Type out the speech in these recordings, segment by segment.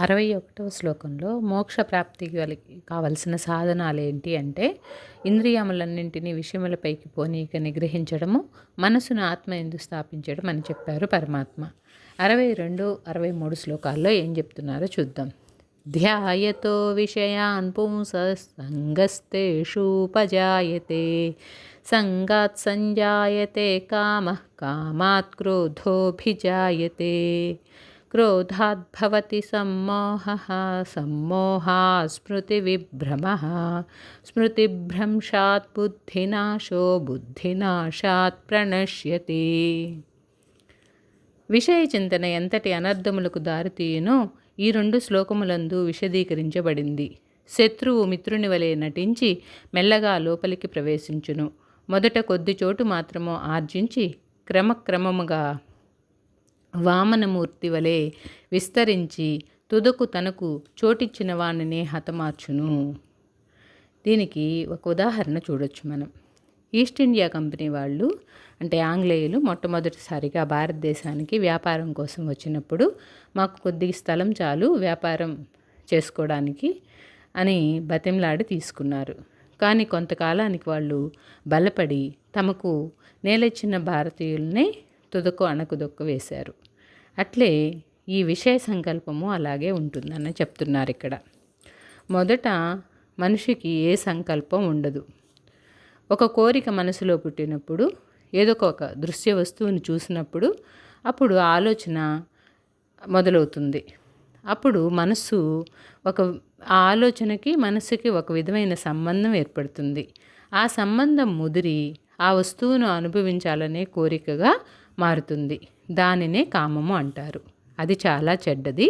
అరవై ఒకటవ శ్లోకంలో మోక్ష ప్రాప్తికి కావలసిన సాధనాలు ఏంటి అంటే ఇంద్రియములన్నింటినీ విషయములపైకి పోనీక నిగ్రహించడము మనసును ఆత్మ ఎందు స్థాపించడం అని చెప్పారు పరమాత్మ. అరవై రెండు అరవై మూడు శ్లోకాల్లో ఏం చెప్తున్నారో చూద్దాం. ధ్యాయతో విషయాన్ పుంసంగస్తేషూపజాయతే సంగాత్ సంజాయతే కామ కామాత్ క్రోధోభిజాయతే. క్రోధాత్ సమ్మోహ సమ్మోహः సమ్మోహాత్ స్మృతివిభ్రమः స్మృతిభ్రంశాత్ బుద్ధినాశో బుద్ధినాశాత్ ప్రణశ్యతి విషయ చింతన ఎంతటి అనర్థములకు దారితీయునో ఈ రెండు శ్లోకములందు విశదీకరించబడింది. శత్రువు మిత్రుని వలె నటించి మెల్లగా లోపలికి ప్రవేశించును. మొదట కొద్ది చోటు మాత్రము ఆర్జించి క్రమక్రమముగా వామనమూర్తి వలె విస్తరించి తుదకు తనకు చోటిచ్చిన వాణ్ణినే హతమార్చును. దీనికి ఒక ఉదాహరణ చూడొచ్చు మనం. ఈస్ట్ ఇండియా కంపెనీ వాళ్ళు అంటే ఆంగ్లేయులు మొట్టమొదటిసారిగా భారతదేశానికి వ్యాపారం కోసం వచ్చినప్పుడు మాకు కొద్ది స్థలం చాలు వ్యాపారం చేసుకోవడానికి అని బతిమలాడి తీసుకున్నారు. కానీ కొంతకాలానికి వాళ్ళు బలపడి తమకు నేలెచ్చిన భారతీయుల్ని తుదకు అణకుదొక్క వేశారు. అట్లే ఈ విషయ సంకల్పము అలాగే ఉంటుందని చెప్తున్నారు ఇక్కడ. మొదట మనిషికి ఏ సంకల్పం ఉండదు. ఒక కోరిక మనసులో పుట్టినప్పుడు ఏదో ఒక దృశ్య వస్తువుని చూసినప్పుడు అప్పుడు ఆలోచన మొదలవుతుంది. అప్పుడు మనస్సు ఒక ఆ ఆలోచనకి మనస్సుకి ఒక విధమైన సంబంధం ఏర్పడుతుంది. ఆ సంబంధం ముదిరి ఆ వస్తువును అనుభవించాలనే కోరికగా మారుతుంది. దానినే కామము అంటారు. అది చాలా చెడ్డది.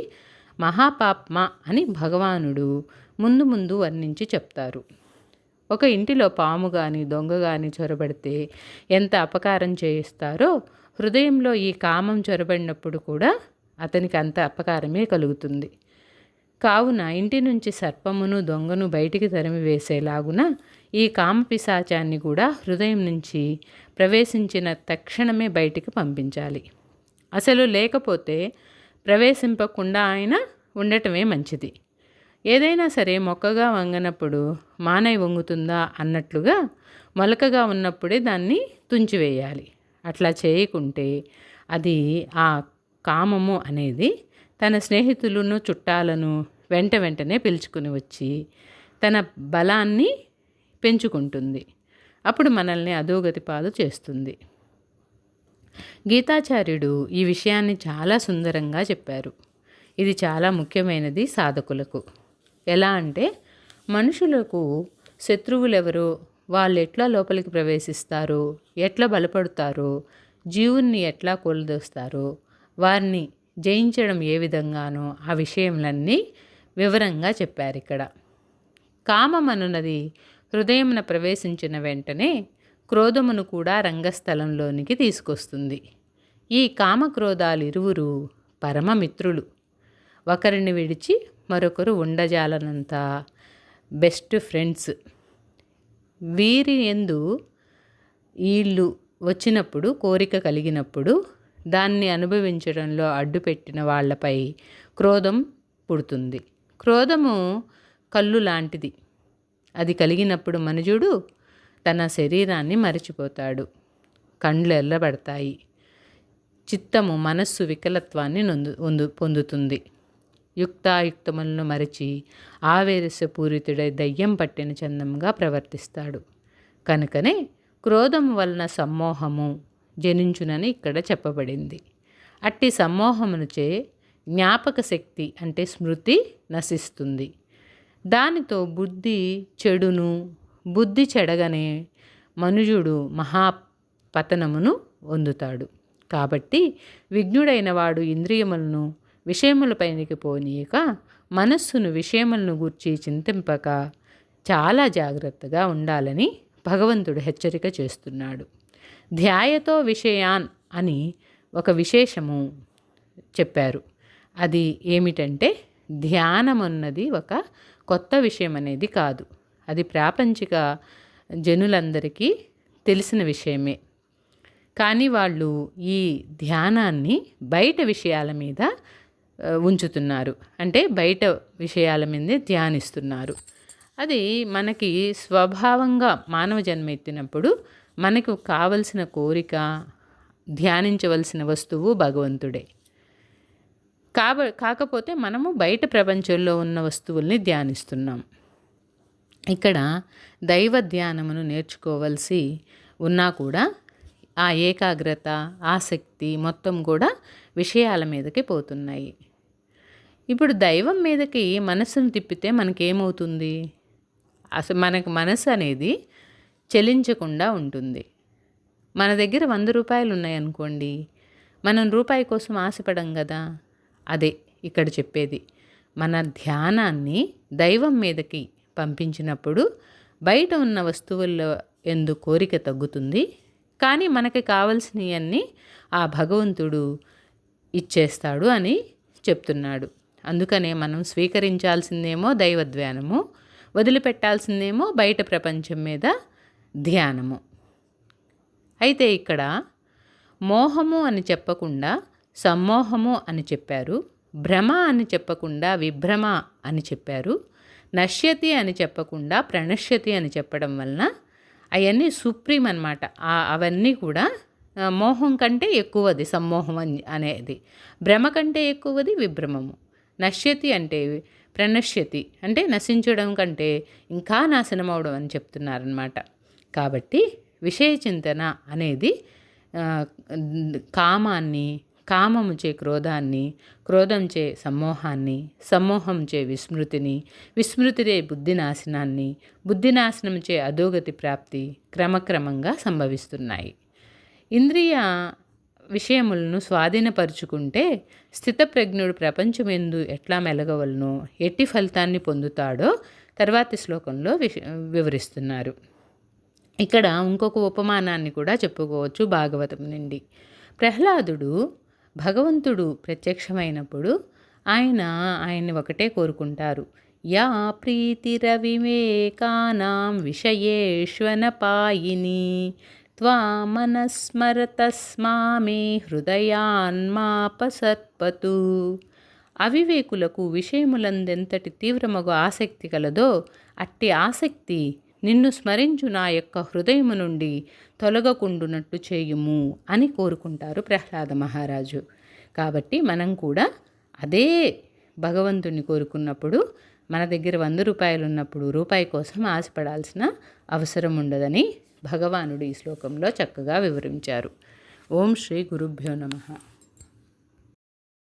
మహాపాప్మ అని భగవానుడు ముందు ముందు వర్ణించి చెప్తారు. ఒక ఇంటిలో పాము కానీ దొంగ కానీ చొరబడితే ఎంత అపకారం చేయిస్తారో హృదయంలో ఈ కామం చొరబడినప్పుడు కూడా అతనికి అంత అపకారమే కలుగుతుంది. కావున ఇంటి నుంచి సర్పమును దొంగను బయటికి తరిమి వేసేలాగున ఈ కామపిశాచాన్ని కూడా హృదయం నుంచి ప్రవేశించిన తక్షణమే బయటికి పంపించాలి. అసలు లేకపోతే ప్రవేశింపకుండా ఆయన ఉండటమే మంచిది. ఏదైనా సరే మొక్కగా వంగనప్పుడు మానై వంగుతుందా అన్నట్లుగా మొలకగా ఉన్నప్పుడే దాన్ని తుంచివేయాలి. అట్లా చేయకుంటే అది ఆ కామము అనేది తన స్నేహితులను చుట్టాలను వెంట వెంటనే పిలుచుకుని వచ్చి తన బలాన్ని పెంచుకుంటుంది. అప్పుడు మనల్ని అధోగతి పాలు చేస్తుంది. గీతాచార్యుడు ఈ విషయాన్ని చాలా సుందరంగా చెప్పారు. ఇది చాలా ముఖ్యమైనది సాధకులకు. ఎలా అంటే మనుషులకు శత్రువులెవరో వాళ్ళు ఎట్లా లోపలికి ప్రవేశిస్తారు ఎట్లా బలపడతారు జీవుణ్ణి ఎట్లా కూలదోస్తారో వారిని జయించడం ఏ విధంగానో ఆ విషయంలన్నీ వివరంగా చెప్పారు ఇక్కడ కామం అనున్నది హృదయమున ప్రవేశించిన వెంటనే క్రోధమును కూడా రంగస్థలంలోనికి తీసుకొస్తుంది. ఈ కామక్రోధాలు ఇరువురు పరమమిత్రులు. ఒకరిని విడిచి మరొకరు ఉండజాలనంత బెస్ట్ ఫ్రెండ్స్. వీరి ఎందు వీళ్ళు వచ్చినప్పుడు కోరిక కలిగినప్పుడు దాన్ని అనుభవించడంలో అడ్డుపెట్టిన వాళ్ళపై క్రోధం పుడుతుంది. క్రోధము కళ్ళు లాంటిది. అది కలిగినప్పుడు మనుజుడు తన శరీరాన్ని మరచిపోతాడు. కండ్లు ఎల్లబడతాయి. చిత్తము మనస్సు వికలత్వాన్ని నొందు పొందు పొందుతుంది. యుక్తాయుక్తములను మరిచి ఆవేశపూరితుడై దయ్యం పట్టిన చందంగా ప్రవర్తిస్తాడు. కనుకనే క్రోధం వలన సమ్మోహము జనించునని ఇక్కడ చెప్పబడింది. అట్టి సమ్మోహమునుచే జ్ఞాపక శక్తి అంటే స్మృతి నశిస్తుంది. దానితో బుద్ధి చెడును బుద్ధి చెడగనే మనుజుడు మహాపతనమును పొందుతాడు. కాబట్టి విఘ్నుడైన వాడు ఇంద్రియములను విషయములపైనకి పోనీయక మనస్సును విషయములను గూర్చి చింతింపక చాలా జాగ్రత్తగా ఉండాలని భగవంతుడు హెచ్చరిక చేస్తున్నాడు. ధ్యాయతో విషయాన్ అని ఒక విశేషము చెప్పారు. అది ఏమిటంటే ధ్యానం అన్నది ఒక కొత్త విషయం అనేది కాదు. అది ప్రాపంచిక జనులందరికీ తెలిసిన విషయమే. కానీ వాళ్ళు ఈ ధ్యానాన్ని బయట విషయాల మీద ఉంచుతున్నారు. అంటే బయట విషయాల మీదే ధ్యానిస్తున్నారు. అది మనకి స్వభావంగా మానవ జన్మ ఎత్తినప్పుడు మనకు కావలసిన కోరిక ధ్యానించవలసిన వస్తువు భగవంతుడే. కాబ కాకపోతే మనము బయట ప్రపంచంలో ఉన్న వస్తువుల్ని ధ్యానిస్తున్నాం. ఇక్కడ దైవ ధ్యానమును నేర్చుకోవలసి ఉన్నా కూడా ఆ ఏకాగ్రత ఆసక్తి మొత్తం కూడా విషయాల మీదకి పోతున్నాయి. ఇప్పుడు దైవం మీదకి మనసును తిప్పితే మనకేమవుతుంది? అసలు మనకు మనసు అనేది చెలించకుండా ఉంటుంది. మన దగ్గర వంద రూపాయలు ఉన్నాయనుకోండి మనం రూపాయి కోసం ఆశపడం కదా? అదే ఇక్కడ చెప్పేది. మన ధ్యానాన్ని దైవం మీదకి పంపించినప్పుడు బయట ఉన్న వస్తువుల్లో ఎందు కోరిక తగ్గుతుంది. కానీ మనకి కావలసినవన్నీ ఆ భగవంతుడు ఇచ్చేస్తాడు అని చెప్తున్నాడు. అందుకనే మనం స్వీకరించాల్సిందేమో దైవధ్యానము వదిలిపెట్టాల్సిందేమో బయట ప్రపంచం మీద ధ్యానము. అయితే ఇక్కడ మోహము అని చెప్పకుండా సమ్మోహము అని చెప్పారు భ్రమ అని చెప్పకుండా విభ్రమ అని చెప్పారు నశ్యతి అని చెప్పకుండా ప్రణశ్యతి అని చెప్పడం వలన అవన్నీ సుప్రీం అనమాట అవన్నీ కూడా మోహం కంటే ఎక్కువది సమ్మోహం అనేది. భ్రమ కంటే ఎక్కువది విభ్రమము. నశ్యతి అంటే ప్రణశ్యతి అంటే నశించడం కంటే ఇంకా నాశనం అవడం అని చెప్తున్నారనమాట కాబట్టి విషయ చింతన అనేది కామాన్ని కామముచే క్రోధాన్ని క్రోధంచే సమ్మోహాన్ని సమ్మోహంచే విస్మృతిని విస్మృతిరే బుద్ధినాశనాన్ని బుద్ధినాశనంచే అధోగతి ప్రాప్తి క్రమక్రమంగా సంభవిస్తున్నాయి. ఇంద్రియ విషయములను స్వాధీనపరుచుకుంటే స్థితప్రజ్ఞుడు ప్రపంచమెందు ఎట్లా మెలగవలనో ఎట్టి ఫలితాన్ని పొందుతాడో తర్వాతి శ్లోకంలో వివరిస్తున్నారు. ఇక్కడ ఇంకొక ఉపమానాన్ని కూడా చెప్పుకోవచ్చు భాగవతం నుండి. ప్రహ్లాదుడు భగవంతుడు ప్రత్యక్షమైనప్పుడు ఆయన ఆయన్ని ఒకటే కోరుకుంటారు. యా ప్రీతిరవివేకానాం విషయేష్వనపాయిని. త్వామనస్మరతస్మామే హృదయాన్మాపసర్పతు. అవివేకులకు విషయములందెంతటి తీవ్రమగు ఆసక్తి కలదో అట్టి ఆసక్తి నిన్ను స్మరించు నా యొక్క హృదయము నుండి తొలగకుండునట్టు చేయుము అని కోరుకుంటారు ప్రహ్లాద మహారాజు. కాబట్టి మనం కూడా అదే భగవంతుని కోరుకున్నప్పుడు మన దగ్గర వంద రూపాయలు ఉన్నప్పుడు రూపాయి కోసం ఆశపడాల్సిన అవసరం ఉండదని భగవానుడు ఈ శ్లోకంలో చక్కగా వివరించారు. ఓం శ్రీ గురుభ్యో నమః.